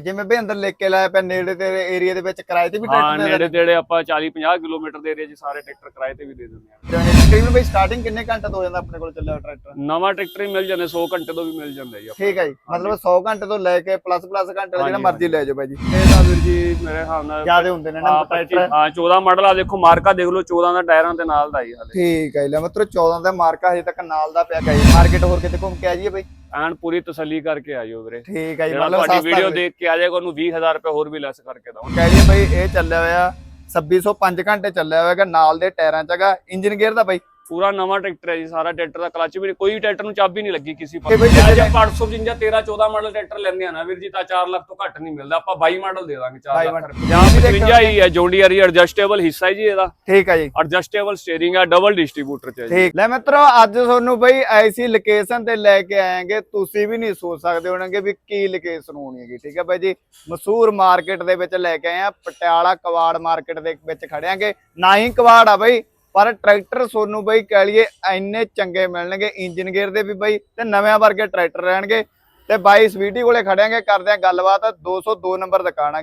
ਜਿਵੇਂ ਵੀ ਅੰਦਰ ਲੈ ਕੇ ਲਾਇਆ ਪਿਆ ਨੇੜੇ ਤੇ ਏਰੀਆ ਦੇ ਵਿੱਚ ਕਿਰਾਏ ਤੇ ਵੀ ਹਾਂ ਟਰੈਕਟਰ ਨੇੜੇ ਤੇੜੇ ਆਪਾਂ 40 50 ਕਿਲੋਮੀਟਰ ਦੇ ਏਰੀਆ 'ਚ ਸਾਰੇ ਟਰੈਕਟਰ ਕਿਰਾਏ ਤੇ ਵੀ ਦੇ ਦਿੰਦੇ ਆ। ਤਕਰੀਬਨ ਬਈ ਸਟਾਰਟਿੰਗ ਕਿੰਨੇ ਘੰਟੇ ਤੋਂ ਹੋ ਜਾਂਦਾ ਆਪਣੇ ਕੋਲ ਚੱਲਿਆ ਟਰੈਕਟਰ? ਨਵਾਂ ਟਰੈਕਟਰ ਹੀ ਮਿਲ ਜਾਂਦੇ 100 ਘੰਟੇ ਤੋਂ ਵੀ ਮਿਲ ਜਾਂਦਾ ਜੀ ਠੀਕ ਹੈ ਜੀ ਮਤਲਬ 100 ਘੰਟੇ ਤੋਂ ਲੈ ਕੇ ਪਲੱਸ ਪਲੱਸ ਘੰਟੇ ਦਾ ਜਿਹੜਾ ਮਰਜ਼ੀ ਲੈ ਜਾਓ ਬਾਈ ਜੀ। ਇਹ ਤਾਂ ਵੀਰ ਜੀ ਮੇਰੇ ਹਿਸਾਬ ਨਾਲ ਜਿਆਦੇ ਹੁੰਦੇ ਨੇ ਨਾ ਟਰੈਕਟਰ। 25 ਹਾਂ 14 ਮਾਡਲ ਆ ਦੇਖੋ ਮਾਰਕਾ ਦੇਖ ਲਓ 14 ਦਾ ਟਾਇਰਾਂ ਦੇ ਨਾਲ ਦਾ ਹੀ ਹਲੇ। ਠੀਕ ਹੈ ਜੀ ਲੈ ਮਤਲਬ 14 ਦਾ ਮਾਰਕਾ ਹਜੇ ਤੱਕ ਨਾਲ ਦਾ ਪਿਆ ਗਈ ਮਾਰਕੀਟ ਹੋਰ ਕਿਤੇ ਘੁੰਮ ਕੇ ਆ ਜਾਈਏ ਬਾਈ। ਐਨ ਪੂਰੀ ਤਸੱਲੀ ਕਰਕੇ ਆਇਓ ਵੀਰੇ। ਠੀਕ ਹੈ ਜੀ ਮਤਲਬ ਤੁਹਾਡੀ ਵੀਡੀਓ ਦੇਖ ਕੇ ਆ ਜਾਏਗਾ ਉਹਨੂੰ 20000 ਰੁਪਏ ਹੋਰ ਵੀ ਲੈਸ ਕਰਕੇ ਦਵਾਂਗੇ। ਕਹਿ ਦਈਏ ਬਾਈ ਇਹ ਚੱਲਿਆ ਹੋਇਆ 2605 ਘੰਟੇ ਚੱਲਿਆ ਹੋਇਆ ਹੈਗਾ ਨਾਲ ਦੇ ਟਾਇਰਾਂ ਚ ਹੈਗਾ ਇੰਜਨ ਗੇਅਰ ਦਾ ਬਾਈ। ਪੂਰਾ ਨਵਾਂ ਟਰੈਕਟਰ ਹੈ ਜੀ ਸਾਰਾ ਟਰੈਕਟਰ ਦਾ ਕਲਚ ਵੀ ਕੋਈ ਟਰੈਕਟਰ ਨੂੰ ਚਾਬੀ ਨਹੀਂ ਲੱਗੀ ਕਿਸੇ ਪਾਸੇ। ਜੇ ਆਪਾਂ 855 13 14 ਮਾਡਲ ਟਰੈਕਟਰ ਲੈਂਦੇ ਆ ਨਾ ਵੀਰ ਜੀ ਤਾਂ 4 ਲੱਖ ਤੋਂ ਘੱਟ ਨਹੀਂ ਮਿਲਦਾ। ਆਪਾਂ 22 ਮਾਡਲ ਦੇ ਦਾਂਗੇ 4 22 ਲੱਖ ਮਾਡਲ। ਰੁਪਏ। 55 ਹੀ ਹੈ ਜੌਂਡੀਅਰ ਹੀ ਐਡਜਸਟੇਬਲ ਹਿੱਸਾ ਜੀ ਇਹਦਾ। ਠੀਕ ਹੈ ਜੀ। ਐਡਜਸਟੇਬਲ ਸਟੀਅਰਿੰਗ ਹੈ ਡਬਲ ਡਿਸਟ੍ਰੀਬਿਊਟਰ ਚ ਹੈ ਜੀ। ਲੈ ਮਿੱਤਰੋ ਅੱਜ ਤੁਹਾਨੂੰ ਬਈ ਐਸੀ ਲੋਕੇਸ਼ਨ ਤੇ ਲੈ ਕੇ ਆਏਗੇ ਤੁਸੀਂ ਵੀ ਨਹੀਂ ਸੋਚ ਸਕਦੇ ਹੋਣਗੇ ਵੀ ਕੀ ਲੋਕੇਸ਼ਨ ਹੋਣੀ ਹੈਗੀ ਠੀਕ ਹੈ ਬਾਈ ਜੀ? ਮਸ਼ਹੂਰ ਮਾਰਕੀਟ ਦੇ ਵਿੱਚ ਲੈ ਕੇ ਆਏ ਆ ਪਟਿਆਲਾ ਕਵਾੜ ਮਾਰਕੀਟ ਦੇ ਵਿੱਚ ਖੜਿਆਂਗੇ ਨਾ ਹੀ ਕਵਾੜ ਆ ਬਈ ਪਰ ਟਰੈਕਟਰ ਤੁਹਾਨੂੰ ਬਈ ਕਹਿ ਲਈਏ ਇੰਨੇ ਚੰਗੇ ਮਿਲਣਗੇ ਇੰਜਨ ਗੇਅਰ ਦੇ ਵੀ ਬਈ ਤੇ ਨਵੇਂ ਵਰਗੇ ਟਰੈਕਟਰ ਰਹਿਣਗੇ। ਤੇ ਬਾਈ ਸਵੀਟੀ ਕੋਲੇ ਖੜਿਆਂਗੇ ਕਰਦੇ ਆ ਗੱਲਬਾਤ 202 ਨੰਬਰ ਦੁਕਾਨ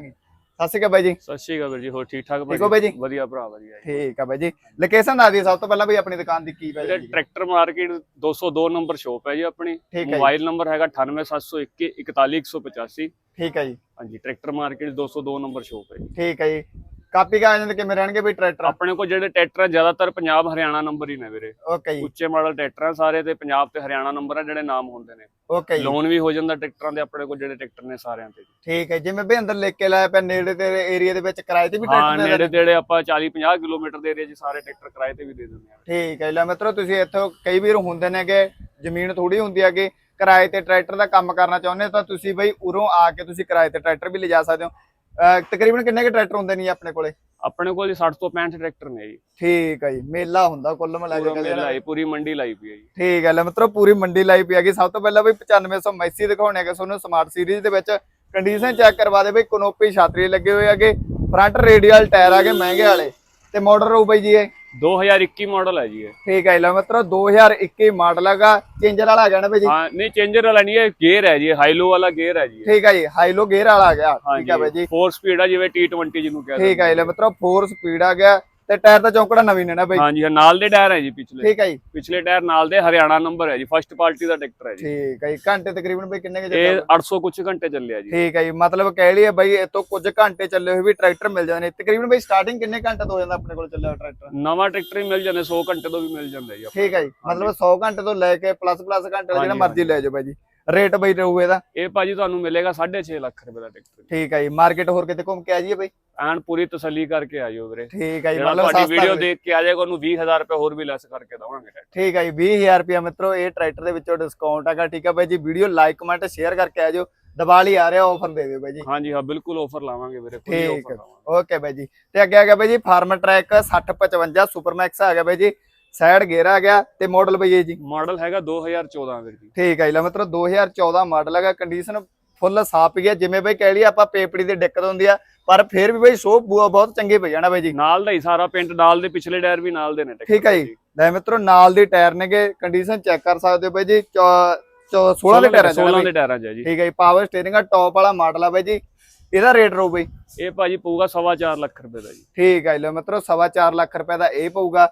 ਸਤਿ ਸ਼੍ਰੀ ਅਕਾਲ ਬਾਈ ਜੀ। ਸਤਿ ਸ਼੍ਰੀ ਅਕਾਲ ਵੀਰ ਜੀ ਹੋਰ ਠੀਕ ਠਾਕ ਠੀਕ ਹੋ ਬਾਈ ਜੀ? ਵਧੀਆ ਭਰਾ ਵਧੀਆ ਠੀਕ ਆ ਬਾਈ ਜੀ। ਲੋਕੇਸ਼ਨ ਦੱਸ ਦਿਓ ਸਭ ਤੋਂ ਪਹਿਲਾਂ ਬਈ ਆਪਣੀ ਦੁਕਾਨ ਦੀ ਕੀ ਪੈ ਜੀ? ਟਰੈਕਟਰ ਮਾਰਕੀਟ 202 ਨੰਬਰ ਸ਼ੋਪ ਹੈ ਜੀ ਆਪਣੀ। ਮੋਬਾਈਲ ਨੰਬਰ ਹੈਗਾ 98721 41185 ਠੀਕ ਹੈ ਜੀ। ਹਾਂਜੀ ਟਰੈਕਟਰ ਮਾਰਕੀਟ 202 ਨੰਬਰ ਸ਼ੋਪ ਹੈ ਜੀ। ਠੀਕ ਹੈ ਜੀ। ਕਾਪੀ ਕਾਗਜ਼ਾਂ ਦੇ ਕਿਵੇਂ ਰਹਿਣਗੇ ਬਈ ਟਰੈਕਟਰ? ਆਪਣੇ ਕੋਲ ਜਿਹੜੇ ਟਰੈਕਟਰ ਆ ਜ਼ਿਆਦਾਤਰ ਪੰਜਾਬ ਹਰਿਆਣਾ ਨੰਬਰ ਹੀ ਨੇ ਵੀਰੇ। ਓਕੇ ਜੀ। ਉੱਚੇ ਮਾਡਲ ਟਰੈਕਟਰ ਆ ਸਾਰੇ ਤੇ ਪੰਜਾਬ ਤੇ ਹਰਿਆਣਾ ਨੰਬਰ ਆ ਜਿਹੜੇ ਨਾਮ ਹੁੰਦੇ ਨੇ। ਓਕੇ ਜੀ। ਲੋਨ ਵੀ ਹੋ ਜਾਂਦਾ ਟਰੈਕਟਰਾਂ ਦੇ ਆਪਣੇ ਕੋਲ ਜਿਹੜੇ ਟਰੈਕਟਰ ਨੇ ਸਾਰਿਆਂ ਤੇ। ਠੀਕ ਹੈ ਜਿਵੇਂ ਵੀ ਅੰਦਰ ਲੈ ਕੇ ਲਾਇਆ ਪਿਆ ਨੇੜੇ ਤੇ ਏਰੀਆ ਦੇ ਵਿੱਚ ਕਿਰਾਏ ਤੇ ਵੀ ਹਾਂ ਟਰੈਕਟਰ ਨੇੜੇ ਤੇੜੇ ਆਪਾਂ 40 50 ਕਿਲੋਮੀਟਰ ਦੇ ਏਰੀਆ 'ਚ ਸਾਰੇ ਟਰੈਕਟਰ ਕਿਰਾਏ ਤੇ ਵੀ ਦੇ ਦਿੰਦੇ ਆ। ਠੀਕ ਹੈ ਲੈ ਮਿੱਤਰੋ ਤੁਸੀਂ ਇੱਥੋਂ ਕਈ ਵੀਰ ਹੁੰਦੇ ਨੇਗੇ ਜ਼ਮੀਨ ਥੋੜੀ ਹੁੰਦੀ ਹੈਗੀ ਕਿਰਾਏ ਤੇ ਟਰੈਕਟਰ ਦਾ ਕੰਮ ਕਰਨਾ ਚਾਹੁੰਦੇ ਹੋ ਤਾਂ ਤੁਸੀਂ ਬਈ ਉਰੋਂ ਆ ਕੇ ਤੁਸੀਂ ਕਿਰਾਏ ਤੇ ਟਰੈਕਟਰ ਵੀ ਲਿਜਾ ਸਕਦੇ ਹੋ। ਤਕਰੀਬਨ ਕਿੰਨੇ ਕੇ ਟਰੈਕਟਰ ਹੁੰਦੇ ਨੇ ਜੀ ਆਪਣੇ ਕੋਲੇ? ਆਪਣੇ ਕੋਲ ਜੀ 60 ਤੋਂ 65 ਟਰੈਕਟਰ ਨੇ ਜੀ। ਠੀਕ ਹੈ ਜੀ ਮੇਲਾ ਹੁੰਦਾ ਕੁੱਲ ਮਿਲਾ ਕੇ ਮੇਲਾ ਹੈ ਪੂਰੀ ਮੰਡੀ ਲਾਈ ਪਈ ਹੈ ਜੀ। ਠੀਕ ਹੈ ਲੈ ਮਿੱਤਰੋ ਪੂਰੀ ਮੰਡੀ ਲਾਈ ਪਈ ਹੈਗੀ। ਸਭ ਤੋਂ ਪਹਿਲਾਂ ਬਈ 9500 ਮੈਸੀ ਦਿਖਾਉਣੇ ਹੈਗੇ ਤੁਹਾਨੂੰ ਸਮਾਰਟ ਸੀਰੀਜ਼ ਦੇ ਵਿੱਚ। ਕੰਡੀਸ਼ਨ ਚੈੱਕ ਕਰਵਾ ਦੇ ਬਈ ਕਨੋਪੀ ਛਾਤਰੀ ਲੱਗੇ ਹੋਏ ਹੈਗੇ। ਫਰੰਟ ਰੇਡੀਅਲ ਟਾਇਰ ਆਗੇ ਮਹਿੰਗੇ ਵਾਲੇ। ਤੇ ਮਾਡਲ ਰਹੂ ਬਈ ਜੀ ਇਹ। 2021 ਮਾਡਲ ਹੈ ਜੀ ਇਹ। ਠੀਕ ਹੈ ਲੈ ਮਿੱਤਰੋ 2021 ਮਾਡਲ ਹੈਗਾ। ਚੇਂਜਰ ਵਾਲਾ ਆ ਗਿਆ ਨਾ ਜੀ? ਹਾਂ ਨਹੀਂ ਚੇਂਜਰ ਵਾਲਾ ਨਹੀਂ ਹੈ ਗੇਅਰ ਹੈ ਜੀ ਹਾਈਲੋ ਵਾਲਾ ਗੇਅਰ ਹੈ ਜੀ ਇਹ। ਠੀਕ ਹੈ ਜੀ ਹਾਈਲੋ ਗੇਅਰ ਵਾਲਾ ਆ ਗਿਆ। ਠੀਕ ਹੈ ਬਈ ਜੀ। 4 ਸਪੀਡ ਆ ਜਿਵੇਂ T20 ਜਿਹਨੂੰ ਕਹਿੰਦੇ ਠੀਕ ਹੈ ਜੀ ਲੈ ਮਿੱਤਰੋ 4 ਸਪੀਡ ਆ ਗਿਆ। ਤੇ ਟਾਇਰ ਦਾ ਚੌਕੜਾ ਨਵੀਂ ਨੇ ਨਾ ਬਈ। ਹਾਂਜੀ ਨਾਲ ਦੇ ਟਾਇਰ ਹੈ ਜੀ ਪਿਛਲੇ। ਠੀਕ ਹੈ ਜੀ। ਪਿਛਲੇ ਟਾਇਰ ਨਾਲ ਦੇ ਹਰਿਆਣਾ ਨੰਬਰ ਹੈ ਜੀ ਫਸਟ ਪਾਰਟੀ ਦਾ ਟਰੈਕਟਰ ਹੈ ਜੀ। ਠੀਕ ਹੈ ਜੀ ਘੰਟੇ ਤਕਰੀਬਨ ਬਈ ਕਿੰਨੇ ਕੇ ਇਹ ਚੱਲਦਾ 800 ਕੁਝ ਘੰਟੇ ਚੱਲਿਆ ਜੀ। ਠੀਕ ਹੈ ਜੀ ਮਤਲਬ ਕਹਿ ਲਈਏ ਬਈ ਇਹ ਤੋਂ ਕੁਝ ਘੰਟੇ ਚੱਲੇ ਹੋਏ ਵੀ ਟਰੈਕਟਰ ਮਿਲ ਜਾਂਦੇ ਨੇ। ਤਕਰੀਬਨ ਬਈ ਸਟਾਰਟਿੰਗ ਕਿੰਨੇ ਘੰਟੇ ਤੋਂ ਹੋ ਜਾਂਦਾ ਆਪਣੇ ਕੋਲ ਚੱਲਿਆ ਟਰੈਕਟਰ? ਨਵਾਂ ਟਰੈਕਟਰ ਹੀ ਮਿਲ ਜਾਂਦੇ 100 ਘੰਟੇ ਤੋਂ ਵੀ ਮਿਲ ਜਾਂਦਾ ਜੀ ਠੀਕ ਹੈ ਜੀ ਮਤਲਬ 100 ਘੰਟੇ ਤੋਂ ਲੈ ਕੇ ਪਲੱਸ ਪਲੱਸ ਘੰਟੇ ਜਿਹੜਾ ਮਰਜ਼ੀ ਲੈ ਜਾਓ ਬਾਈ ਜੀ। ਰੇਟ ਬਈ ਰਹੂ ਇਹਦਾ? ਇਹ ਭਾਜੀ ਤੁਹਾਨੂੰ ਮਿਲੇਗਾ 6.5 ਲੱਖ ਰੁਪਏ ਦਾ ਟਰੈਕਟਰ ਠੀਕ ਹੈ ਜੀ ਮਾਰਕੀਟ ਹੋਰ ਕਿਤੇ ਘੁੰਮ ਕੇ ਆ ਜਾਈਏ ਬਈ? ਐਨ ਪੂਰੀ ਤਸੱਲੀ ਕਰਕੇ ਆਇਓ ਵੀਰੇ। ਠੀਕ ਹੈ ਜੀ ਮਤਲਬ ਸਸਤਾ ਵੀਡੀਓ ਦੇਖ ਕੇ ਆ ਜਾਏਗਾ ਉਹਨੂੰ 20000 ਰੁਪਏ ਹੋਰ ਵੀ ਲੈਸ ਕਰਕੇ ਦਵਾਂਗੇ ਠੀਕ ਹੈ ਜੀ 20000 ਰੁਪਿਆ ਮਿੱਤਰੋ ਇਹ ਟਰੈਕਟਰ ਦੇ ਵਿੱਚੋਂ ਡਿਸਕਾਊਂਟ ਹੈਗਾ ਠੀਕ ਹੈ ਬਾਈ ਜੀ। ਵੀਡੀਓ ਲਾਈਕ ਕਮੈਂਟ ਸ਼ੇਅਰ ਕਰਕੇ ਆ ਜਾਓ ਦੀਵਾਲੀ ਆ ਰਿਹਾ ਆਫਰ ਦੇ ਦਿਓ ਬਾਈ ਜੀ। ਹਾਂਜੀ ਹਾਂ ਬਿਲਕੁਲ ਆਫਰ ਲਾਵਾਂਗੇ ਵੀਰੇ ਕੋਈ ਠੀਕ ਆਫਰ ਹੈ। ਲਾਵਾਂਗੇ ਓਕੇ ਬਾਈ ਜੀ। ਤੇ ਅੱਗੇ ਆ ਗਿਆ ਬਾਈ ਜੀ ਫਾਰਮ ਟਰੈਕ 6055 ਸੁਪਰਮੈਕਸ ਆ ਗਿਆ ਬਾਈ ਜੀ। ਸਾਈਡ ਗੇਅਰ ਆ ਗਿਆ ਤੇ ਮਾਡਲ ਬਈ ਜੀ। ਮਾਡਲ ਹੈਗਾ 2014 ਵੀਰ ਜੀ। ਠੀਕ ਹੈ ਜੀ ਲੈ ਮਤਲਬ 2014 ਮਾਡਲ ਹੈਗਾ ਕੰਡੀਸ਼ਨ ਫੁੱਲ ਸਾਫ਼ ਹੀ ਹੈ ਜਿਵੇਂ ਬਈ ਕਹਿ ਲਈ ਆਪਾਂ ਪੇਪੜੀ ਦੀ ਦਿੱਕਤ ਹੁੰਦੀ ਆ ਪਰ ਫਿਰ ਵੀ ਬਈ ਸ਼ੋਅ ਬਹੁਤ ਚੰਗੀ ਪਈ ਜਾਣਾ ਬਾਈ ਜੀ। ਨਾਲ ਦਾ ਹੀ ਸਾਰਾ ਪਿੰਟ ਨਾਲ ਦੇ ਪਿਛਲੇ ਟਾਇਰ ਵੀ ਨਾਲ ਦੇ ਨੇ ਠੀਕ ਹੈ ਜੀ। ਲੈ ਮਿੱਤਰੋ ਨਾਲ ਦੀ ਟਾਇਰ ਨੇਗੇ ਕੰਡੀਸ਼ਨ ਚੈੱਕ ਕਰ ਸਕਦੇ ਹੋ ਬਾਈ ਜੀ। 16 ਦੇ ਟਾਇਰ 16 ਦੇ ਟਾਇਰਾਂ ਜੀ। ਠੀਕ ਹੈ ਜੀ ਪਾਵਰ ਸਟੀਅਰਿੰਗ ਆ ਟੌਪ ਵਾਲਾ ਮਾਡਲ ਆ ਬਾਈ ਜੀ। ਇਹਦਾ ਰੇਟ ਰਹੂ ਬਈ। ਇਹ ਭਾਜੀ ਪਊਗਾ 4.5 ਲੱਖ ਰੁਪਏ ਦਾ ਜੀ। ਠੀਕ ਹੈ ਲੋ ਮਿੱਤਰੋ 4.5 ਲੱਖ ਰੁਪਏ ਦਾ ਇਹ ਪਊਗਾ।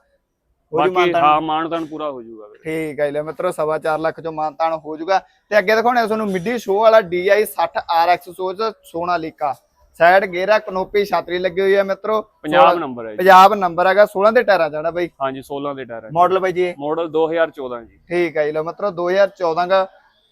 ਹੋ ਜੂ ਬਾਕੀ ਮਾਨਤਾਨ ਹਾਂ ਮਾਨਦਾਨ ਪੂਰਾ ਹੋ ਜਾਊਗਾ ਵੀਰੇ ਠੀਕ ਹੈ ਲੋ ਮਿੱਤਰੋ 4.5 ਲੱਖ ਚੋਂ ਮਾਨਤਾਨ ਹੋ ਜਾਊਗਾ। ਤੇ ਅੱਗੇ ਦਿਖਾਉਣੇ ਤੁਹਾਨੂੰ ਮਿੱਡੀ ਸ਼ੋਅ ਵਾਲਾ DI 60 RX ਸੋਚ ਸੋਨਾ ਲੀਕਾ। ਸਾਈਡ ਗੇਰਾ ਕਨੋਪੀ ਛਾਤਰੀ ਲੱਗੀ ਹੋਈ ਹੈ ਮਿੱਤਰੋ। ਪੰਜਾਬ ਨੰਬਰ ਹੈ ਜੀ। ਪੰਜਾਬ ਨੰਬਰ ਹੈਗਾ 16 ਦੇ ਟਾਇਰਾਂ ਜਾਣਾ ਬਈ? ਹਾਂਜੀ 16 ਦੇ ਟਾਇਰ ਹੈ ਮਾਡਲ ਬਾਈ ਜੀ ਇਹ। ਮਾਡਲ 2014 ਜੀ। ਠੀਕ ਹੈ ਲੋ ਮਿੱਤਰੋ 2014 ਦਾ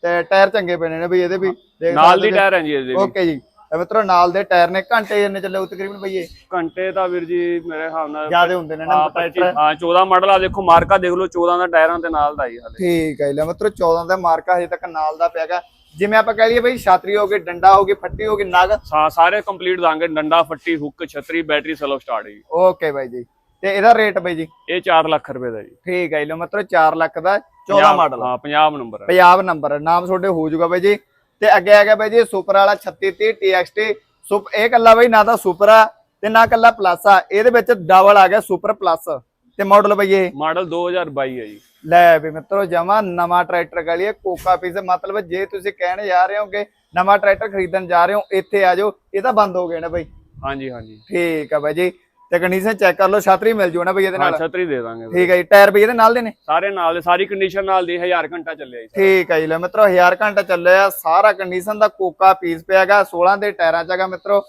ਤੇ ਟਾਇਰ ਚੰਗੇ ਪੈਣੇ ਨੇ ਬਈ ਇਹਦੇ ਵੀ। ਦੇਖ ਨਾਲ ਸਕਦੇ ਦੀ ਟਾਇਰ ਹੈ ਜੀ ਇਹਦੇ ਵੀ। ਓਕੇ ਜੀ। ਤੇ ਮਿੱਤਰੋ ਨਾਲ ਦੇ ਟਾਇਰ ਨੇ ਘੰਟੇ ਜਿੰਨੇ ਚੱਲੇ ਉਹ ਤਕਰੀਬਨ ਬਈ ਇਹ? ਘੰਟੇ ਤਾਂ ਵੀਰ ਜੀ ਮੇਰੇ ਹਿਸਾਬ ਨਾਲ ਜਿਆਦੇ ਹੁੰਦੇ ਨੇ ਨਾ ਹਾਂ ਟਰੈਕਟਰ 25 ਹਾਂ 14 ਮਾਡਲ ਆ ਦੇਖੋ ਮਾਰਕਾ ਦੇਖ ਲਓ 14 ਦਾ ਟਾਇਰਾਂ ਦੇ ਨਾਲ ਦਾ ਹੀ ਹਲੇ ਠੀਕ ਹੈ ਲੈ ਮਤਲਬ 14 ਦਾ ਮਾਰਕਾ ਹਜੇ ਤੱਕ ਨਾਲ ਦਾ ਪਿਆਗਾ ਜਿਵੇਂ ਆਪਾਂ ਕਹਿ ਲਈਏ ਬਈ ਛਾਤਰੀ ਹੋ ਗਈ ਡੰਡਾ ਹੋ ਗਈ ਫੱਟੀ ਹੋ ਗਈ ਨਗ। ਸਾਰੇ ਕੰਪਲੀਟ ਦਾਂਗੇ ਡੰਡਾ ਫੱਟੀ ਹੁੱਕ ਛਤਰੀ ਬੈਟਰੀ ਸਲੋ ਸਟਾਰਟ ਜੀ। ਓਕੇ ਬਾਈ ਜੀ। ਤੇ ਇਹਦਾ ਰੇਟ ਬਾਈ ਜੀ? ਇਹ 4 ਲੱਖ ਰੁਪਏ ਦਾ ਜੀ। ਠੀਕ ਹੈ ਲੋ ਮਤਲਬ 4 ਲੱਖ ਦਾ 14 ਪੰਜਾਬ- ਮਾਡਲ ਹਾਂ ਪੰਜਾਬ ਨੰਬਰ ਹੈ ਪੰਜਾਬ ਨੰਬਰ ਨਾਮ ਤੁਹਾਡੇ ਹੋ ਜਾਊਗਾ ਬਾਈ ਜੀ। ਤੇ ਅੱਗੇ ਆ ਗਿਆ ਬਾਈ ਜੀ ਸੁਪਰ ਵਾਲਾ 3630 TXT ਸੁਪ ਇਹ ਕੱਲਾ ਬਾਈ ਨਾ ਤਾਂ ਸੁਪਰ ਆ ਤੇ ਨਾ ਕੱਲਾ ਪਲੱਸ ਆ। ਇਹਦੇ ਵਿੱਚ ਡਬਲ ਆ ਗਿਆ ਸੁਪਰ ਪਲੱਸ ਤੇ ਮਾਡਲ ਬਾਈ ਇਹ? ਮਾਡਲ 2022 ਹੈ ਜੀ। ਲੈ ਵੀ ਮਿੱਤਰੋ ਜਮਾ ਨਵਾਂ ਟਰੈਕਟਰ ਕਹ ਲਈਏ ਕੋਕਾ ਪੀਸ ਮਤਲਬ ਜੇ ਤੁਸੀਂ ਕਹਿਣ ਜਾ ਰਹੇ ਹੋਗੇ ਨਵਾਂ ਟਰੈਕਟਰ ਖਰੀਦਣ ਜਾ ਰਹੇ ਹੋ ਇੱਥੇ ਆ ਜਾਓ ਇਹ ਤਾਂ ਬੰਦ ਹੋ ਗਏ ਨਾ ਬਾਈ। ਹਾਂਜੀ ਹਾਂਜੀ। ਠੀਕ ਆ ਬਾਈ ਜੀ। ਤੇ ਕੰਡੀਸ਼ਨ ਚੈੱਕ ਕਰ ਲਓ ਛਤਰੀ ਮਿਲ ਜੂ ਨਾ ਬਾਈ ਇਹਦੇ ਨਾਲ? ਛਤਰੀ ਦੇ ਦਾਂਗੇ। ਠੀਕ ਹੈ ਜੀ ਟਾਇਰ ਵੀ ਇਹਦੇ ਨਾਲ ਦੇ ਨੇ? ਸਾਰੇ ਨਾਲ ਦੇ ਸਾਰੀ ਕੰਡੀਸ਼ਨ ਨਾਲ ਦੀ 1000 ਘੰਟਾ ਚੱਲਿਆ ਜੀ ਠੀਕ ਹੈ ਜੀ ਲੈ ਮਿੱਤਰੋ 1000 ਘੰਟਾ ਚੱਲਿਆ ਸਾਰਾ ਕੰਡੀਸ਼ਨ ਦਾ ਕੋਕਾ ਪੀਸ ਪਿਆਗਾ 16 ਦੇ ਟਾਇਰਾਂ ਚ ਹੈਗਾ ਮਿੱਤਰੋ।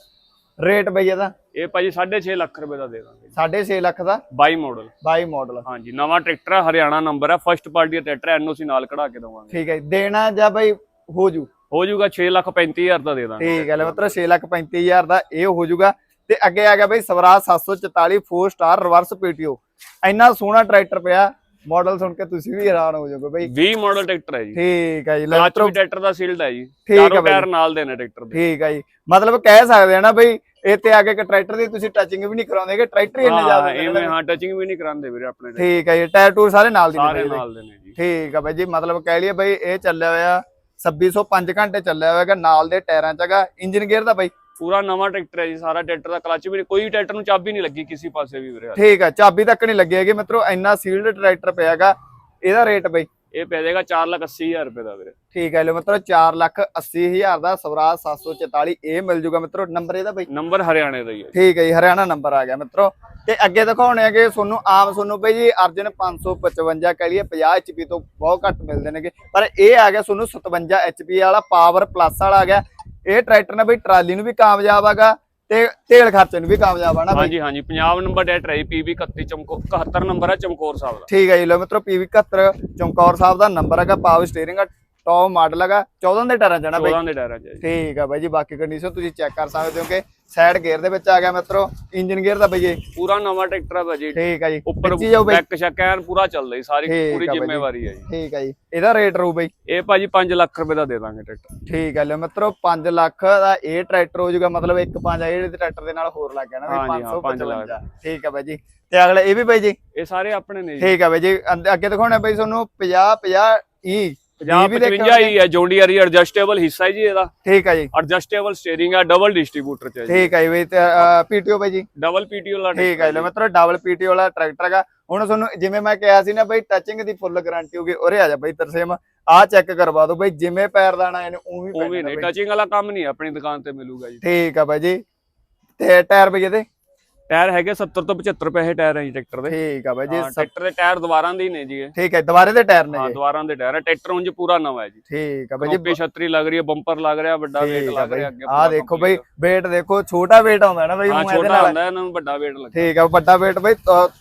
ਰੇਟ ਬਈ ਇਹਦਾ? ਇਹ ਭਾਜੀ 6.5 ਲੱਖ ਰੁਪਏ ਦਾ ਦੇ ਦਾਂਗੇ। 6.5 ਲੱਖ ਦਾ? 22 ਮਾਡਲ 22 ਮਾਡਲ ਹਾਂਜੀ ਨਵਾਂ ਟਰੈਕਟਰ ਹੈ ਹਰਿਆਣਾ ਨੰਬਰ ਹੈ ਫਸਟ ਪਾਰਟੀ ਦਾ ਟਰੈਕਟਰ ਐਨਓਸੀ ਨਾਲ ਕਢਾ ਕੇ ਦਵਾਂਗੇ। ਠੀਕ ਹੈ। ਦੇਣਾ ਜਾਂ ਬਈ ਹੋ ਜੂ? ਹੋ ਜਾਊਗਾ 6 ਲੱਖ 35000 ਦਾ ਦੇ ਦਾਂਗੇ। ਠੀਕ ਹੈ ਲੈ ਮਿੱਤਰੋ 6 ਲੱਖ 35000 ਦਾ ਇਹ ਹੋ ਜੂਗਾ। ਤੇ ਅੱਗੇ ਆ ਗਿਆ ਬਈ ਸਵਰਾਜ 744 4 ਸਟਾਰ ਰਿਵਰਸ ਪੀਟੀਓ ਇੰਨਾ ਸੋਹਣਾ ਟਰੈਕਟਰ ਪਿਆ ਮਾਡਲ ਸੁਣ ਕੇ ਤੁਸੀਂ ਵੀ ਹੈਰਾਨ ਹੋ ਜਾਓਗੇ ਬਈ। 20 ਮਾਡਲ ਟਰੈਕਟਰ ਹੈ ਜੀ। ਠੀਕ ਹੈ ਜੀ ਵੀ ਟਰੈਕਟਰ ਦਾ ਸੀਲਡ ਹੈ ਜੀ। ਹੈ ਚਾਰੋਂ। ਟਾਇਰ ਨਾਲ ਦੇ ਨੇ ਟਰੈਕਟਰ ਦੇ। ਠੀਕ ਹੈ ਜੀ। ਮਤਲਬ ਕਹਿ ਸਕਦੇ ਆ ਨਾ ਬਈ ਇੱਥੇ ਆ ਕੇ ਕਿ ਟਰੈਕਟਰ ਦੀ ਤੁਸੀਂ ਟੱਚਿੰਗ ਵੀ ਨਹੀਂ ਕਰਾਉਂਦੇਗੇ ਟਰੈਕਟਰ ਹੀ ਇੰਨੇ ਹਾਂ ਜ਼ਿਆਦਾ ਐਵੇਂ ਹਾਂ ਟੱਚਿੰਗ ਵੀ ਨਹੀਂ ਕਰਾਉਂਦੇ ਵੀਰੇ ਆਪਣੇ। ਠੀਕ ਹੈ ਜੀ ਟਾਇਰ ਟੂਰ ਸਾਰੇ ਨਾਲ ਦੀ ਨੇ ਸਾਰੇ। ਨਾਲ ਦੇ ਨੇ ਜੀ। ਠੀਕ ਆ ਬਾਈ ਜੀ ਮਤਲਬ ਕਹਿ ਲਈਏ ਬਈ ਇਹ ਚੱਲਿਆ ਹੋਇਆ 2605 ਘੰਟੇ ਚੱਲਿਆ ਹੋਇਆਗਾ ਨਾਲ ਦੇ ਟਾਇਰਾਂ ਚ ਹੈਗਾ ਇੰਜਨ ਗੇਅਰ ਦਾ ਬਾਈ। ਪੂਰਾ ਨਵਾਂ ਟਰੈਕਟਰ ਹੈ ਜੀ ਸਾਰਾ ਟਰੈਕਟਰ ਦਾ ਕਲਚ ਵੀ ਕੋਈ ਟਰੈਕਟਰ ਨੂੰ ਚਾਬੀ ਨਹੀਂ ਲੱਗੀ ਕਿਸੇ ਪਾਸੇ ਵੀ ਵੀਰੇ ਠੀਕ ਆ ਚਾਬੀ ਤੱਕ ਨਹੀਂ ਲੱਗੀ ਹੈਗੀ ਮਿੱਤਰੋ ਇੰਨਾ ਸੀਲਡ ਟਰੈਕਟਰ ਪਿਆਗਾ ਇਹਦਾ ਰੇਟ ਬਈ? ਇਹ ਪੈ ਜਾਏਗਾ 480000 ਰੁਪਏ ਦਾ ਵੀਰੇ। ਠੀਕ ਹੈ ਲੋ ਮਿੱਤਰੋ 4 ਲੱਖ 80 ਹਜ਼ਾਰ ਦਾ ਸਵਰਾਜ 744 ਇਹ ਮਿਲ ਜੂਗਾ ਮਿੱਤਰੋ ਨੰਬਰ ਇਹਦਾ ਬਈ? ਨੰਬਰ ਹਰਿਆਣੇ ਦਾ ਹੀ ਹੈ ਠੀਕ ਹੈ ਜੀ ਹਰਿਆਣਾ ਨੰਬਰ ਆ ਗਿਆ ਮਿੱਤਰੋ। ਤੇ ਅੱਗੇ ਦਿਖਾਉਣੇ ਹੈਗੇ ਤੁਹਾਨੂੰ ਆਮ ਤੁਹਾਨੂੰ ਬਈ ਜੀ ਅਰਜਨ 555 ਕਹ ਲਈਏ 50 HP ਤੋਂ ਬਹੁਤ ਘੱਟ ਮਿਲਦੇ ਨੇਗੇ। ਪਰ ਇਹ ਆ ਗਿਆ ਤੁਹਾਨੂੰ 57 HP ਵਾਲਾ ਪਾਵਰ ਪਲੱਸ ਵਾਲਾ ਆ ਗਿਆ। ਇਹ ਟਰੈਕਟਰ ਨੇ ਬਈ ਟਰਾਲੀ ਨੂੰ ਵੀ ਕਾਮਯਾਬ ਆਗਾ ਤੇ ਤੇਲ ਖਰਚੇ ਨੂੰ ਵੀ ਕਾਮਯਾਬ ਆ ਨਾ ਬਈ। ਹਾਂਜੀ ਹਾਂਜੀ ਪੰਜਾਬ ਨੰਬਰ ਟਰੈਕਟਰ ਹੈ ਪੀਬੀ 31 ਚਮਕੋ 71 ਨੰਬਰ ਹੈ ਚਮਕੌਰ ਸਾਹਿਬ ਦਾ। ਠੀਕ ਹੈ ਜੀ ਲੋ ਮਿੱਤਰੋ PV 71 ਚਮਕੌਰ ਸਾਹਿਬ ਦਾ ਨੰਬਰ ਹੈਗਾ ਪਾਵਰ ਸਟੀਅਰਿੰਗ ਟੌਪ ਮਾਡਲ ਹੈਗਾ 14 ਦੇ ਟਾਇਰਾਂ ਜਾਣਾ ਬਈ। 14 ਦੇ ਟਾਇਰਾਂ ਚ ਠੀਕ ਆ ਬਾਈ ਜੀ ਬਾਕੀ ਕੰਡੀਸ਼ਨ ਤੁਸੀਂ ਚੈੱਕ ਕਰ ਸਕਦੇ ਹੋ ਕਿ ਸਾਈਡ ਗੇਅਰ ਦੇ ਵਿੱਚ ਆ ਗਿਆ ਮਿੱਤਰੋ ਇੰਜਨ ਗੇਅਰ ਦਾ ਬਈ ਇਹ। ਪੂਰਾ ਨਵਾਂ ਟਰੈਕਟਰ ਹੈ ਭਾਜੀ ਠੀਕ ਆ ਜੀ ਉੱਪਰ ਬਈ। ਬੈਕ ਸ਼ੱਕ ਐਨ ਪੂਰਾ ਚੱਲਦਾ ਜੀ ਸਾਰੀ ਪੂਰੀ ਆ ਬਾਈ। ਜ਼ਿੰਮੇਵਾਰੀ ਹੈ ਜੀ। ਠੀਕ ਆ ਜੀ ਇਹਦਾ ਰੇਟ ਰੂ ਬਈ। ਇਹ ਭਾਜੀ 5 ਲੱਖ ਰੁਪਏ ਦਾ ਦੇ ਦਾਂਗੇ ਟਰੈਕਟਰ। ਠੀਕ ਹੈ ਲੋ ਮਿੱਤਰੋ 5 ਲੱਖ ਦਾ ਇਹ ਟਰੈਕਟਰ ਹੋ ਜਾਊਗਾ ਮਤਲਬ ਇੱਕ ਪੰਜ ਆ ਜਿਹੜੇ ਟਰੈਕਟਰ ਦੇ ਨਾਲ ਹੋਰ ਲੱਗ ਗਿਆ ਨਾ ਹਾਂ ਵੀ ਜੀ, ਹਾਂ, ਪੰਜ 555 ਠੀਕ ਹੈ ਬਾਈ ਜੀ ਤੇ ਅਗਲੇ ਇਹ ਵੀ ਬਾਈ ਜੀ। ਇਹ ਸਾਰੇ ਆਪਣੇ ਨੇ ਜੀ। ਠੀਕ ਹੈ ਬਾਈ ਜੀ ਅੱਗੇ ਦਿਖਾਉਣਾ ਬਾਈ ਤੁਹਾਨੂੰ 50 50 ਈ 50 ਵੀ 55 ਹੀ ਹੈ ਜੌਂਡੀਅਰ ਐਡਜਸਟੇਬਲ ਹਿੱਸਾ ਹੈ ਜੀ ਇਹਦਾ। ਠੀਕ ਹੈ ਜੀ। ਐਡਜਸਟੇਬਲ ਸਟੀਅਰਿੰਗ ਹੈ ਡਬਲ ਡਿਸਟ੍ਰੀਬਿਊਟਰ ਚ ਹੈ ਜੀ। ਠੀਕ ਹੈ ਜੀ ਤੇ ਪੀਟੀਓ ਬਾਈ ਜੀ? ਡਬਲ ਪੀਟੀਓ ਵਾਲਾ ਠੀਕ ਹੈ ਲੋ ਮਿੱਤਰੋ ਡਬਲ ਪੀਟੀਓ ਵਾਲਾ ਟਰੈਕਟਰ ਹੈਗਾ। ਹੁਣ ਤੁਹਾਨੂੰ ਜਿਵੇਂ ਮੈਂ ਕਿਹਾ ਸੀ ਨਾ ਬਈ ਟੱਚਿੰਗ ਦੀ ਫੁੱਲ ਗਾਰੰਟੀ ਹੋਗੀ ਉਰੇ ਆ ਜਾ ਬਈ ਤਰਸੇਮ ਆ ਚੈੱਕ ਕਰਵਾ ਦਿਓ ਬਈ ਜਿਵੇਂ ਪੈਰਦਾਨਾ ਇਹਨੇ ਉਵੇਂ ਉਹ ਵੀ ਨਹੀਂ ਟੱਚਿੰਗ ਵਾਲਾ ਕੰਮ ਨਹੀਂ ਆਪਣੀ ਦੁਕਾਨ ਤੇ ਮਿਲੂਗਾ ਜੀ। ਠੀਕ ਆ ਬਾਈ ਜੀ। ਤੇ ਟਾਇਰ ਬਈ ਇਹਦੇ? ਟਾਇਰ ਹੈਗੇ 70 ਤੋਂ 75 ਪੈਸੇ ਟਾਇਰ ਹੈ ਜੀ ਟਰੈਕਟਰ ਦੇ। ਠੀਕ ਆ ਬਾਈ ਜੀ ਹਾਂ, ਟਰੈਕਟਰ ਦੇ ਟਾਇਰ ਦੁਬਾਰਾਂ ਦੇ ਹੀ ਨੇ ਜੀ ਇਹ। ਠੀਕ ਹੈ ਦੁਬਾਰੇ ਦੇ ਟਾਇਰ ਨੇ ਹਾਂ ਦੁਬਾਰਾਂ ਦੇ ਟਾਇਰ ਹੈ ਟਰੈਕਟਰ ਉਂਝ ਪੂਰਾ ਨਵਾਂ ਹੈ ਜੀ। ਠੀਕ ਆ ਬਾਈ ਜੀ ਕੰਪੀ ਛਤਰੀ ਲੱਗ ਰਹੀ ਹੈ ਬੰਪਰ ਲੱਗ ਰਿਹਾ ਵੱਡਾ ਵੇਟ ਲੱਗ ਰਿਹਾ ਅੱਗੇ ਆ ਦੇਖੋ ਬਈ weight ਦੇਖੋ ਛੋਟਾ weight ਆਉਂਦਾ ਨਾ ਬਈ ਹਾਂ ਛੋਟਾ ਹੁੰਦਾ ਇਹਨਾਂ ਨੂੰ ਵੱਡਾ ਵੇਟ ਲੱਗਦਾ। ਠੀਕ ਆ ਵੱਡਾ weight ਬਈ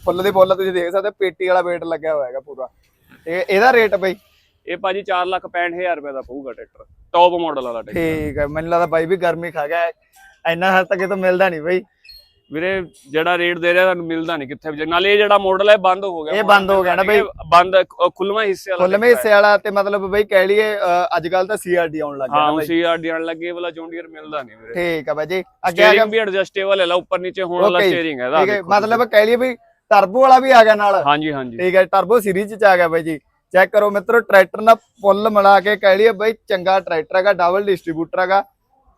ਫੁੱਲ ਦੀ ਬੋਲਾ ਤੁਸੀਂ ਦੇਖ ਸਕਦੇ ਹੋ, ਪੇਟੀ ਵਾਲਾ weight ਲੱਗਿਆ ਹੋਇਆ ਹੈਗਾ ਪੂਰਾ। ਤੇ ਇਹਦਾ ਰੇਟ ਬਈ? ਇਹ ਭਾਜੀ 4 ਲੱਖ 65000 ਰੁਪਏ ਦਾ ਪਊਗਾ ਟਰੈਕਟਰ ਟੌਪ ਮਾਡਲ ਵਾਲਾ ਟਰੈਕਟਰ। ਠੀਕ ਆ ਮੈਨੂੰ ਲੱਗਦਾ ਬਾਈ ਵੀ ਗਰਮੀ ਖਾ ਗਿਆ ਇੰਨਾ ਹੱਦ ਤੱਕ ਇਹ ਤਾਂ ਮਿਲਦਾ ਨਹੀਂ ਬਈ। ਵੀਰੇ ਜਿਹੜਾ ਰੇਟ ਦੇ ਰਿਹਾ ਤੁਹਾਨੂੰ ਮਿਲਦਾ ਨਹੀਂ ਕਿੱਥੇ ਵੀ। ਨਾਲੇ ਇਹ ਜਿਹੜਾ ਮਾਡਲ ਹੈ ਬੰਦ ਹੋ ਗਿਆ ਇਹ ਬੰਦ ਹੋ ਗਿਆ ਨਾ ਬਈ। ਬੰਦ ਖੁੱਲਵਾ ਹਿੱਸੇ ਵਾਲਾ ਫੁੱਲਵੇਂ ਹਿੱਸੇ ਵਾਲਾ ਤੇ ਮਤਲਬ ਬਈ ਕਹਿ ਲਈਏ ਅੱਜ ਕੱਲ ਤਾਂ ਸੀਆਰਡੀ ਆਉਣ ਲੱਗ ਗਿਆ ਹਾਂ ਨਾ ਬਈ। ਸੀਆਰਡੀ ਆਣ ਲੱਗੇ ਵਾਲਾ ਜੌਂਡੀਅਰ ਮਿਲਦਾ ਨਹੀਂ ਵੀਰੇ। ਠੀਕ ਆ ਬਾਈ ਜੀ ਅੱਗੇ ਆ ਗਿਆ ਵੀ ਐਡਜਸਟੇਬਲ ਹੈ ਲਾ ਉੱਪਰ ਨੀਚੇ ਹੋਣ ਵਾਲਾ ਸਟੀਅਰਿੰਗ ਹੈ ਠੀਕ ਹੈ ਮਤਲਬ ਕਹਿ ਲਈਏ ਵੀ ਟਰਬੋ ਵਾਲਾ ਵੀ ਆ ਗਿਆ ਨਾਲ। ਹਾਂਜੀ ਹਾਂਜੀ। ਠੀਕ ਹੈ ਟਰਬੋ ਸੀਰੀਜ਼ ਚ ਆ ਗਿਆ ਬਾਈ ਜੀ ਚੈੱਕ ਕਰੋ ਮਿੱਤਰੋ ਟਰੈਕਟਰ ਨਾਲ ਫੁੱਲ ਮਿਲਾ ਕੇ ਕਹਿ ਲਈਏ ਬਾਈ ਚੰਗਾ ਟਰੈਕਟਰ ਹੈਗਾ ਡਬਲ ਡਿਸਟ੍ਰੀਬਿਊਟਰ ਹੈਗਾ।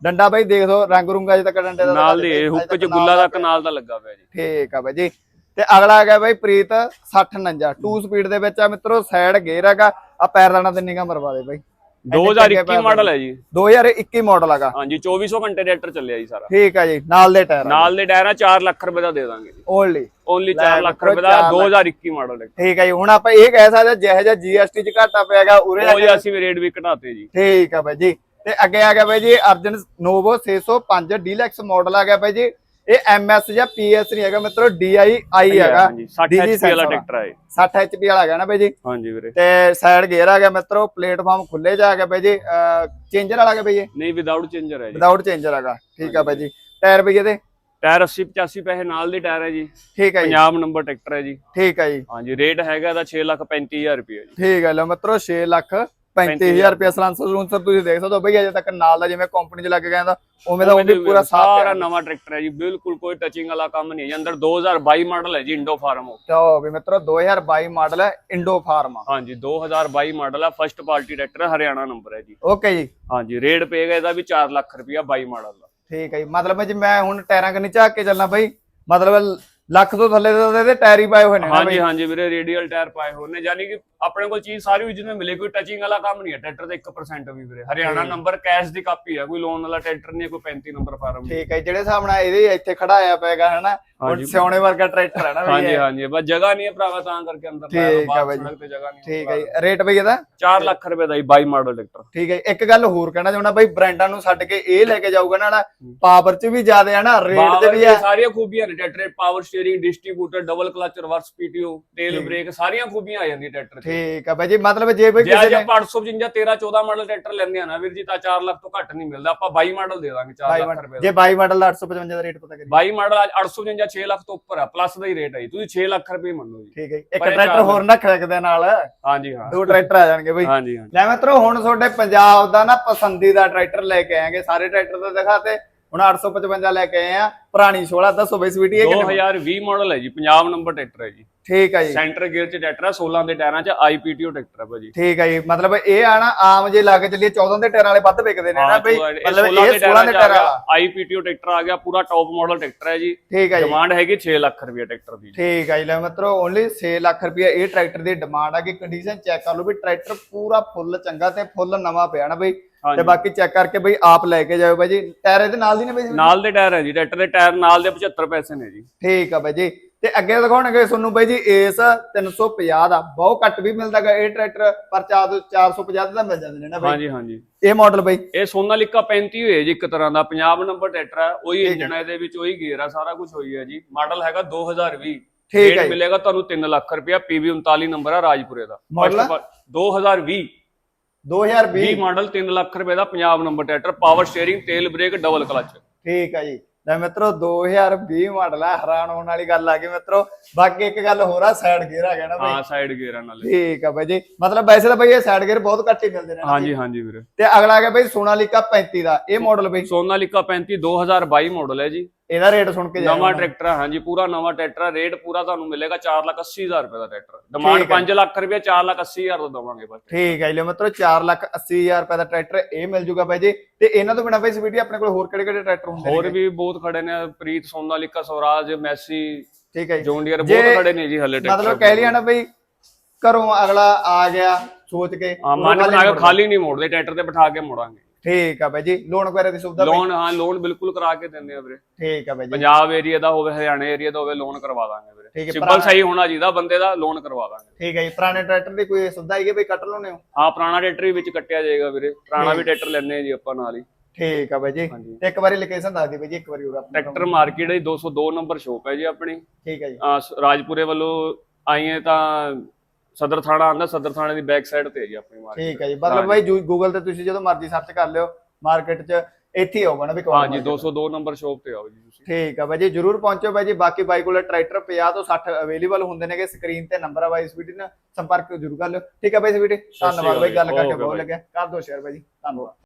ਡੰਡਾ ਬਾਈ ਦੇਖ ਲਓ ਰੰਗ ਰੁੰਗਾ ਅਜੇ ਤੱਕ ਡੰਡੇ ਦਾ ਨਾਲ ਦੇ ਹੁੱਕ ਚ ਗੁੱਲਾ ਦਾ ਨਾਲ ਕਨਾਲ ਦਾ ਲੱਗਾ ਹੋਇਆ ਜੀ। ਠੀਕ ਆ ਬਾਈ ਜੀ। ਤੇ ਅਗਲਾ ਆ ਗਿਆ ਬਾਈ ਪ੍ਰੀਤ 6049 2 ਸਪੀਡ ਦੇ ਵਿੱਚ ਆ ਮਿੱਤਰੋ ਸਾਈਡ ਗੇਅਰ ਹੈਗਾ। ਆ ਪੈਰਦਾਨਾ ਤੇ ਨਿਗਾ ਮਰਵਾ ਦੇ ਬਾਈ। 2021 ਮਾਡਲ ਹੈ ਜੀ। 2021 ਮਾਡਲ ਹੈਗਾ। ਹਾਂਜੀ 2400 ਘੰਟੇ ਟਰੈਕਟਰ ਚੱਲਿਆ ਜੀ ਸਾਰਾ। ਠੀਕ ਆ ਜੀ ਨਾਲ ਦੇ ਟਾਇਰ ਨਾਲ ਦੇ ਟਾਇਰਾਂ 4 ਲੱਖ ਰੁਪਏ ਦਾ ਦੇ ਦਾਂਗੇ ਜੀ। ਓਨਲੀ ਓਨਲੀ ਲੈ 4 ਲੱਖ ਰੁਪਏ ਦਾ ਚਾਰ ਲੱਖ। 2021 ਮਾਡਲ ਹੈ। ਠੀਕ ਆ ਜੀ ਹੁਣ ਆਪਾਂ ਇਹ ਕਹਿ ਸਕਦੇ ਜਿਹੋ ਜਿਹਾ ਜੀਐਸਟੀ ਚ ਘਾਟਾ ਪਿਆਗਾ ਉਰੇ ਆ ਜੀ ਅਸੀਂ ਵੀ ਰੇਟ ਵੀ ਘਟਾਤੇ ਜੀ। ਠੀਕ ਆ ਬਾਈ ਜੀ। ਤੇ ਅੱਗੇ ਆ ਗਿਆ ਬਾਈ ਜੀ ਅਰਜਨ ਨੋਵੋ 605 ਡੀਲੈਕਸ ਮਾਡਲ ਆ ਗਿਆ ਬਾਈ ਜੀ। ਇਹ ਐਮਐਸ ਜਾਂ ਪੀਐਸ ਨਹੀਂ ਹੈਗਾ ਮਿੱਤਰੋ ਡੀਆਈ ਆਈ ਹੈਗਾ ਹਾਂਜੀ 60 DG HP ਵਾਲਾ ਟਰੈਕਟਰ ਹੈ 60 ਐਚਪੀ ਵਾਲਾ ਹੈਗਾ ਨਾ ਬਾਈ ਜੀ। ਹਾਂਜੀ ਵੀਰੇ। ਤੇ ਸਾਈਡ ਗੇਅਰ ਆ ਗਿਆ ਮਿੱਤਰੋ ਪਲੇਟਫਾਰਮ ਖੁੱਲੇ ਜਾ ਗਿਆ ਬਾਈ ਜੀ। ਚੇਂਜਰ ਵਾਲਾ ਗਿਆ ਬਾਈ ਜੀ। ਨਹੀਂ ਵਿਦਆਊਟ ਚੇਂਜਰ ਹੈ ਜੀ। ਵਿਦਆਊਟ ਚੇਂਜਰ ਹੈਗਾ। ਠੀਕ ਆ ਬਾਈ ਜੀ। ਟਾਇਰ ਬਾਈ ਇਹਦੇ? ਟਾਇਰ 80 85 ਪੈਸੇ ਨਾਲ ਦੇ ਟਾਇਰ ਹੈ ਜੀ। ਠੀਕ ਆ ਜੀ। ਪੰਜਾਬ ਨੰਬਰ ਟਰੈਕਟਰ ਹੈ ਜੀ। ਠੀਕ ਆ ਜੀ। ਹਾਂਜੀ ਰੇਟ ਹੈਗਾ ਇਹਦਾ 6 ਲੱਖ 35000 ਰੁਪਏ ਜੀ। ਠੀਕ ਹੈ ਲਓ ਮਿੱਤਰੋ 6 ਲੱਖ 35000 ਰੁਪਏ ਸਲਾਂਸਰ ਸਲੂੰਸਰ ਤੁਸੀਂ ਦੇਖ ਸਕਦੇ ਹੋ ਬਈ ਅਜੇ ਤੱਕ ਨਾਲ ਦਾ ਜਿਵੇਂ ਕੰਪਨੀ ਚ ਲੱਗ ਗਿਆ ਤਾਂ ਉਵੇਂ ਦਾ ਉਹ ਵੀ ਪੂਰਾ ਸਾਫ਼ ਸਾਰਾ ਨਵਾਂ ਟਰੈਕਟਰ ਹੈ ਜੀ ਬਿਲਕੁਲ ਕੋਈ ਟੱਚਿੰਗ ਵਾਲਾ ਕੰਮ ਨਹੀਂ ਹੈ ਅੰਦਰ 2022 ਮਾਡਲ ਹੈ ਜੀ ਇੰਡੋ ਫਾਰਮ ਲਓ ਵੀ ਮਿੱਤਰੋ 2022 ਮਾਡਲ ਹੈ ਇੰਡੋ ਫਾਰਮ ਹਾਂਜੀ 2022 ਮਾਡਲ ਹੈ first party tractor Haryana number ਹੈ ਜੀ। ਓਕੇ ਜੀ। ਹਾਂਜੀ ਰੇਟ ਪਏਗਾ ਇਹਦਾ ਵੀ 4 ਲੱਖ ਰੁਪਇਆ 22 ਮਾਡਲ ਦਾ। ਠੀਕ ਹੈ ਜੀ ਮਤਲਬ ਜੇ ਮੈਂ ਹੁਣ ਟਾਇਰਾਂ ਕੰਨੀ ਝਾਕ ਕੇ ਚੱਲਣਾ ਬਈ ਮਤਲਬ ਲੱਖ ਤੋਂ ਥੱਲੇ ਦੇ ਇਹਦੇ ਟਾਇਰ ਹੀ ਪਾਏ ਹੋਏ ਨੇ ਹਾਂਜੀ ਹਾਂਜੀ ਵੀਰੇ ਰੇਡੀਅਲ ਟਾਇਰ ਪਾਏ ਹੋਏ ਨੇ। ਯਾਨੀ ਕਿ ਆਪਣੇ ਕੋਲ ਚੀਜ਼ ਸਾਰੀ original ਮਿਲੇ ਕੋਈ ਟੱਚਿੰਗ ਵਾਲਾ ਕੰਮ ਨਹੀਂ ਹੈ। ਟਰੈਕਟਰ ਦਾ 1% ਵੀ ਵੀਰੇ। ਹਰਿਆਣਾ। ਨੰਬਰ ਕੈਸ਼ ਦੀ ਕਾਪੀ ਹੈ ਕੋਈ ਲੋਨ ਵਾਲਾ ਟਰੈਕਟਰ ਨਹੀਂ ਹੈ ਕੋਈ 35 ਨੰਬਰ ਫਾਰਮ ਠੀਕ ਹੈ ਜਿਹੜੇ ਨਾਲ ਇਹਦੇ ਇੱਥੇ ਖੜਾਇਆ ਪੈਗਾ ਹਨਾ ਹੁਣ। ਸਿਉਣੇ ਵਰਗਾ ਟਰੈਕਟਰ ਹੈ ਨਾ ਹਾਂਜੀ। ਹਾਂਜੀ। ਬਸ ਜਗ੍ਹਾ ਨਹੀਂ ਹੈ ਭਰਾਵਾ ਤਾਂ ਕਰਕੇ ਅੰਦਰ ਠੀਕ ਬਾਹਰ ਬਾਈ। ਸੜਕ ਤੇ ਜਗ੍ਹਾ ਨਹੀਂ ਠੀਕ ਹੈ ਰੇਟ ਬਈ ਇਹਦਾ? 4 ਲੱਖ ਰੁਪਏ ਦਾ ਹੀ 22 ਮਾਡਲ ਟਰੈਕਟਰ। ਠੀਕ ਹੈ। ਇੱਕ ਗੱਲ ਹੋਰ ਕਹਿਣਾ ਚਾਹੁੰਦਾ ਬਈ ਬ੍ਰਾਂਡਾਂ ਨੂੰ ਛੱਡ ਕੇ ਇਹ ਲੈ ਕੇ ਜਾਊਗਾ ਨਾ ਪਾਵਰ ਚ ਵੀ ਜ਼ਿਆਦਾ ਹੈ ਨਾ ਰੇਟ ਤੇ ਵੀ ਹੈ। ਸਾਰੀਆਂ ਖੂਬੀਆਂ ਨੇ tractor power steering distributor double clutch reverse PTO tail. Brake ਸਾਰੀਆਂ ਖੂਬੀਆਂ ਆ ਜਾਂਦੀਆਂ ਟਰੈਕਟਰ 'ਚ ਠੀਕ ਹੈ ਬਾਈ ਜੀ ਮਤਲਬ ਜੇ ਬਈ ਜੇ ਕਿਸੇ ਅੱਜ ਨੇ ਆਪਾਂ 855 13 14 ਮਾਡਲ ਟਰੈਕਟਰ ਲੈਂਦੇ ਆ ਨਾ ਵੀਰ ਜੀ ਤਾਂ 4 ਲੱਖ ਤੋਂ ਘੱਟ ਨਹੀਂ ਮਿਲਦਾ। ਆਪਾਂ 22 ਮਾਡਲ ਦੇ ਦਾਂਗੇ 4 22 ਲੱਖ ਰੁਪਏ ਜੇ 22 ਮਾਡਲ ਦਾ 855 ਦਾ ਰੇਟ ਪਤਾ ਕਰੀ 22 ਮਾਡਲ ਅੱਜ 855 6 ਲੱਖ ਤੋਂ ਉੱਪਰ ਆ ਪਲੱਸ ਦਾ ਹੀ ਰੇਟ ਹੈ ਜੀ। ਤੁਸੀਂ 6 ਲੱਖ ਰੁਪਏ ਮੰਨੋ ਜੀ। ਠੀਕ ਹੈ ਜੀ। ਇੱਕ ਟਰੈਕਟਰ ਚਾਰ ਹੋਰ ਰੱਖ ਸਕਦੇ ਨਾਲ। ਹਾਂਜੀ ਹਾਂ। ਦੋ ਟਰੈਕਟਰ ਆ ਜਾਣਗੇ ਬਈ। ਹਾਂਜੀ ਹਾਂਜੀ। ਲੈ ਮਿੱਤਰੋ ਹੁਣ ਤੁਹਾਡੇ ਪੰਜਾਬ ਦਾ ਨਾ ਪਸੰਦੀਦਾ ਟਰੈਕਟਰ ਲੈ ਕੇ ਆਏਗੇ। ਸਾਰੇ ਟਰੈਕਟਰ ਤਾਂ ਦਿਖਾਤੇ ਹੁਣ 855 ਲੈ ਕੇ ਆਏ ਆ ਪੁਰਾਣੀ 16 ਦੱਸੋ ਬਈ ਸਵੀਟੀ ਇਹ ਕਿੰਨੇ 2020 ਮਾਡਲ ਹੈ ਜੀ ਪੰਜਾਬ ਨੰਬਰ ਟਰੈਕਟਰ ਹੈ ਜੀ। ਠੀਕ ਹੈ ਜੀ। ਸੈਂਟਰ ਗੇਅਰ 'ਚ ਟਰੈਕਟਰ ਹੈ 16 ਦੇ ਟਾਇਰਾਂ 'ਚ ਆਈਪੀਟੀਓ ਟਰੈਕਟਰ ਹੈ ਭਾਜੀ। ਠੀਕ ਹੈ ਜੀ ਮਤਲਬ ਇਹ ਆ ਨਾ ਆਮ ਜੇ ਲਾ ਕੇ ਚੱਲੀਏ 14 ਦੇ ਟਾਇਰਾਂ ਵਾਲੇ ਵੱਧ ਵਿਕਦੇ ਨੇ ਨਾ ਬਈ ਮਤਲਬ ਇਹ 16 ਦੇ ਟਾਇਰਾਂ ਵਾਲਾ। ਆਈਪੀਟੀਓ ਟਰੈਕਟਰ ਆ ਗਿਆ ਪੂਰਾ ਟੌਪ ਮਾਡਲ ਟਰੈਕਟਰ ਹੈ ਜੀ। ਠੀਕ ਹੈ ਜੀ। ਡਿਮਾਂਡ ਹੈਗੀ 6 ਲੱਖ ਰੁਪਏ ਟਰੈਕਟਰ ਦੀ। ਠੀਕ ਹੈ ਜੀ ਲੈ ਮਿੱਤਰੋ ਓਨਲੀ 6 ਲੱਖ ਰੁਪਏ ਇਹ ਟਰੈਕਟਰ ਦੀ ਡਿਮਾਂਡ ਆ ਕਿ ਕੰਡੀਸ਼ਨ ਚੈੱਕ ਕਰ ਲਓ ਵੀ ਟਰੈਕਟਰ ਪੂਰਾ ਫੁੱਲ ਚੰਗਾ ਤੇ ਫੁੱਲ ਨਵਾਂ ਪਿਆ ਨਾ ਬਈ। ਤੇ ਬਾਕੀ ਚੈੱਕ ਕਰਕੇ ਬਈ ਆਪ ਲੈ ਕੇ ਜਾਓ ਬਾਈ ਜੀ। ਟਾਇਰ ਇਹਦੇ ਨਾਲ ਦੀ ਨੇ ਬਈ ਨਾਲ ਦੇ ਟਾਇਰ ਹੈ ਜੀ ਟਰੈਕਟਰ ਦੇ ਟਾਇਰ ਨਾਲ ਦੇ 75 ਪੈਸੇ ਨੇ ਜੀ। ਠੀਕ ਆ ਬਾਈ ਜੀ। ਤੇ ਅੱਗੇ ਦਿਖਾਉਣਗੇ ਤੁਹਾਨੂੰ ਬਾਈ ਜੀ ਏਸ 350 ਦਾ। ਬਹੁਤ ਘੱਟ ਵੀ ਮਿਲਦਾਗਾ ਇਹ ਟਰੈਕਟਰ ਪਰ 450 ਦਾ ਮਿਲ ਜਾਂਦੇ ਨੇ ਨਾ ਬਾਈ? ਹਾਂਜੀ ਹਾਂਜੀ। ਇਹ ਮਾਡਲ ਬਾਈ? ਇਹ ਸੋਨਾਲਿਕਾ 35 ਹੋਏ ਜੀ ਇੱਕ ਤਰ੍ਹਾਂ ਦਾ ਪੰਜਾਬ ਨੰਬਰ ਟਰੈਕਟਰ ਹੈ ਉਹੀ ਠੀਕ ਹੈ। ਇਹਦੇ ਵਿੱਚ ਉਹੀ ਗੇਅਰ ਆ ਸਾਰਾ ਕੁਝ ਹੋਈ ਹੈ ਜੀ। ਮਾਡਲ ਹੈਗਾ 2020 ਠੀਕ ਹੈ। ਮਿਲੇਗਾ ਤੁਹਾਨੂੰ 3 ਲੱਖ ਰੁਪਇਆ PV 39 ਨੰਬਰ ਆ ਰਾਜਪੁਰੇ ਦਾ। All, 2020 2020 20 ਮਾਡਲ 3 ਲੱਖ ਰੁਪਏ ਦਾ Punjab number tractor power steering ਤੇਲ ਬ੍ਰੇਕ ਡਬਲ ਕਲਚ ਠੀਕ ਆ ਜੀ। ਲੈ ਮਿੱਤਰੋ 2020 ਮਾਡਲ ਆ ਹੈਰਾਨ ਹੋਣ ਵਾਲੀ ਗੱਲ ਆ ਗਈ ਮਿੱਤਰੋ ਬਾਕੀ ਇੱਕ ਗੱਲ ਹੋਰ ਆ ਸਾਈਡ ਗੇਅਰ ਆ ਗਿਆ ਨਾ ਬਾਈ। ਹਾਂ ਸਾਈਡ ਗੇਅਰਾਂ ਨਾਲ। ਠੀਕ ਆ ਬਾਈ ਜੀ। ਮਤਲਬ ਵੈਸੇ ਤਾਂ ਬਾਈ ਇਹ ਸਾਈਡ ਗੇਅਰ ਬਹੁਤ ਘੱਟ ਹੀ ਮਿਲਦੇ ਨੇ ਹਾਂਜੀ। ਹਾਂਜੀ ਵੀਰੇ। ਤੇ ਅਗਲਾ ਆ ਗਿਆ ਬਾਈ ਸੋਨਾਲੀਕਾ 35 ਦਾ ਇਹ ਮਾਡਲ ਬਾਈ। ਸੋਨਾਲਿਕਾ 35 2022 ਮਾਡਲ ਹੈ ਜੀ। ਇਹਦਾ ਰੇਟ ਸੁਣ ਕੇ ਜਾਓ ਨਵਾਂ ਟਰੈਕਟਰ ਹੈ ਹਾਂਜੀ ਪੂਰਾ ਨਵਾਂ ਟਰੈਕਟਰ ਹੈ ਰੇਟ ਪੂਰਾ ਤੁਹਾਨੂੰ ਮਿਲੇਗਾ 4 ਲੱਖ 80 ਹਜ਼ਾਰ ਰੁਪਏ ਦਾ ਟਰੈਕਟਰ ਡਿਮਾਂਡ ਠੀਕ ਹੈ। 5 ਲੱਖ ਰੁਪਏ 4 ਲੱਖ 80 ਹਜ਼ਾਰ ਦਾ ਦਵਾਂਗੇ ਬਸ। ਠੀਕ ਹੈ ਜੀ ਲਓ ਮਿੱਤਰੋ 4 ਲੱਖ 80 ਹਜ਼ਾਰ ਰੁਪਏ ਦਾ ਟਰੈਕਟਰ ਇਹ ਮਿਲ ਜੂਗਾ ਬਾਈ ਜੀ। ਤੇ ਇਹਨਾਂ ਤੋਂ ਬਿਨਾ ਬਾਈ ਸਵੀਟੀ ਆਪਣੇ ਕੋਲ ਹੋਰ ਕਿਹੜੇ ਕਿਹੜੇ ਟਰੈਕਟਰ ਹੁੰਦੇ ਹੋਰ ਵੀ ਬਹੁਤ ਖੜੇ ਨੇ ਪ੍ਰੀਤ ਸੋਨਾਲਿਕਾ ਸਵਰਾਜ ਮੈਸੀ ਠੀਕ ਹੈ ਜੀ। ਜੌਨ ਡੀਅਰ ਜੇ- ਬਹੁਤ ਖੜੇ ਨੇ ਜੀ ਹਲੇ ਟਰੈਕਟਰ ਮਤਲਬ ਕਹਿ ਲਿਆ ਨਾ ਬਈ ਘਰੋਂ ਅਗਲਾ ਆ ਗਿਆ ਸੋਚ ਕੇ। ਹਾਂ ਮਨ ਬਣਾ ਕੇ। ਖਾਲੀ ਨਹੀਂ ਮੋੜਦੇ ਟਰੈਕਟਰ ਤੇ ਬਿਠਾ ਕੇ ਮੋੜਾਂਗੇ। ਠੀਕ ਆ ਬਾਈ ਜੀ ਲੋਨ ਵਗੈਰਾ ਦੀ ਸੁਵਿਧਾ? ਲੋਨ ਹਾਂ ਲੋਨ ਬਿਲਕੁਲ ਕਰਾ ਕੇ ਦਿੰਦੇ ਆ ਵੀਰੇ। ਠੀਕ ਆ ਬਾਈ ਜੀ। ਪੰਜਾਬ ਏਰੀਆ ਦਾ ਹੋਵੇ ਹਰਿਆਣਾ ਏਰੀਆ ਦਾ ਹੋਵੇ ਲੋਨ ਕਰਵਾ ਦਾਂਗੇ ਠੀਕ ਵੀਰੇ ਹੈ, ਸਿੰਪਲ ਸਹੀ ਹੋਣਾ ਚਾਹੀਦਾ ਬੰਦੇ ਦਾ ਲੋਨ ਕਰਵਾ ਦਾਂਗੇ। ਠੀਕ ਹੈ ਜੀ ਪੁਰਾਣੇ ਟਰੈਕਟਰ ਦੀ ਕੋਈ ਸੁਵਿਧਾ ਹੈਗੀ ਬਈ ਕੱਟ ਲਾਉਣੇ ਹੋ? ਹਾਂ ਪੁਰਾਣਾ ਟਰੈਕਟਰ ਵੀ ਵਿੱਚ ਕੱਟਿਆ ਜਾਏਗਾ ਵੀਰੇ। ਪੁਰਾਣਾ ਵੀ ਟਰੈਕਟਰ ਲੈਣੇ ਆ ਜੀ ਆਪਾਂ ਨਾਲ ਹੀ। ਠੀਕ ਆ ਬਾਈ ਜੀ। ਇੱਕ ਵਾਰੀ ਲੋਕੇਸ਼ਨ ਦੱਸ ਦਿਓ ਬਾਈ ਜੀ ਇੱਕ ਵਾਰੀ ਹੋਰ ਆਪਣੀ ਟਰੈਕਟਰ ਮਾਰਕੀਟ ਦੀ 202 ਨੰਬਰ ਸ਼ੋਪ ਹੈ ਜੀ ਆਪਣੀ। ਠੀਕ ਹੈ ਜੀ। ਰਾਜਪੁਰੇ ਵੱਲੋਂ ਆਈਏ ਤਾਂ ਸਦਰ ਥਾਣਾ ਆਂਦਾ ਸਦਰ ਥਾਣੇ ਦੀ ਬੈਕ ਸਾਈਡ ਤੇ ਹੈ ਜੀ ਆਪਣੀ ਮਾਰਕੀਟ ਠੀਕ ਹੈ ਜੀ। ਮਤਲਬ ਬਾਈ ਗੂਗਲ ਤੇ ਤੁਸੀਂ ਜਦੋਂ ਮਰਜ਼ੀ ਸਰਚ ਕਰ ਲਿਓ ਮਾਰਕੀਟ 'ਚ ਇੱਥੇ ਹੀ ਨਾ ਵੀ ਕੌਣ ਹਾਂਜੀ 202 ਨੰਬਰ ਸ਼ੋਪ ਤੇ ਆਓ ਜੀ ਤੁਸੀਂ। ਠੀਕ ਆ ਬਾਈ ਜੀ ਜਰੂਰ ਪਹੁੰਚੋ ਬਾਈ ਜੀ। ਬਾਕੀ ਬਾਈ ਕੋਲ ਟਰੈਕਟਰ 50 ਤੋਂ 60 ਅਵੇਲੇਬਲ ਹੁੰਦੇ ਨੇਗੇ ਸਕਰੀਨ ਤੇ ਨੰਬਰ ਆ ਬਾਈ ਇਸ ਵੀਡੀਓ ਨਾਲ ਸੰਪਰਕ ਜਰੂਰ ਕਰ ਲਿਓ। ਠੀਕ ਆ ਬਾਈ ਇਸ ਵੀਡੀਓ ਧੰਨਵਾਦ ਬਾਈ ਗੱਲ ਕਰਕੇ ਬਹੁਤ। ਲੱਗਿਆ। ਕਰ ਦਿਓ ਸ਼ੇਅਰ ਬਾਈ ਜੀ। ਧੰਨਵਾਦ।